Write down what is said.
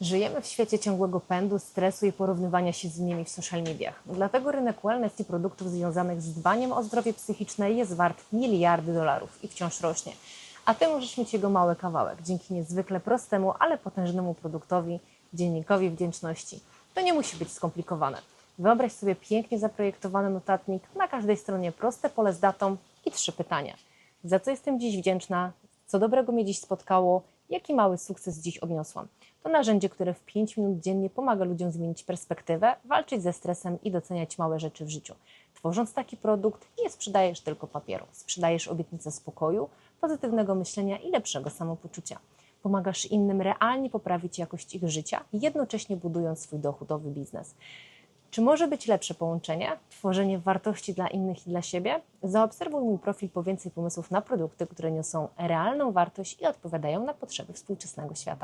Żyjemy w świecie ciągłego pędu, stresu i porównywania się z innymi w social mediach. Dlatego rynek wellness i produktów związanych z dbaniem o zdrowie psychiczne jest wart miliardy dolarów i wciąż rośnie. A ty możesz mieć jego mały kawałek dzięki niezwykle prostemu, ale potężnemu produktowi dziennikowi wdzięczności. To nie musi być skomplikowane. Wyobraź sobie pięknie zaprojektowany notatnik, na każdej stronie proste pole z datą i trzy pytania. Za co jestem dziś wdzięczna? Co dobrego mnie dziś spotkało? Jaki mały sukces dziś odniosłam? To narzędzie, które w 5 minut dziennie pomaga ludziom zmienić perspektywę, walczyć ze stresem i doceniać małe rzeczy w życiu. Tworząc taki produkt, nie sprzedajesz tylko papieru, sprzedajesz obietnicę spokoju, pozytywnego myślenia i lepszego samopoczucia. Pomagasz innym realnie poprawić jakość ich życia, jednocześnie budując swój dochodowy biznes. Czy może być lepsze połączenie? Tworzenie wartości dla innych i dla siebie? Zaobserwuj mój profil po więcej pomysłów na produkty, które niosą realną wartość i odpowiadają na potrzeby współczesnego świata.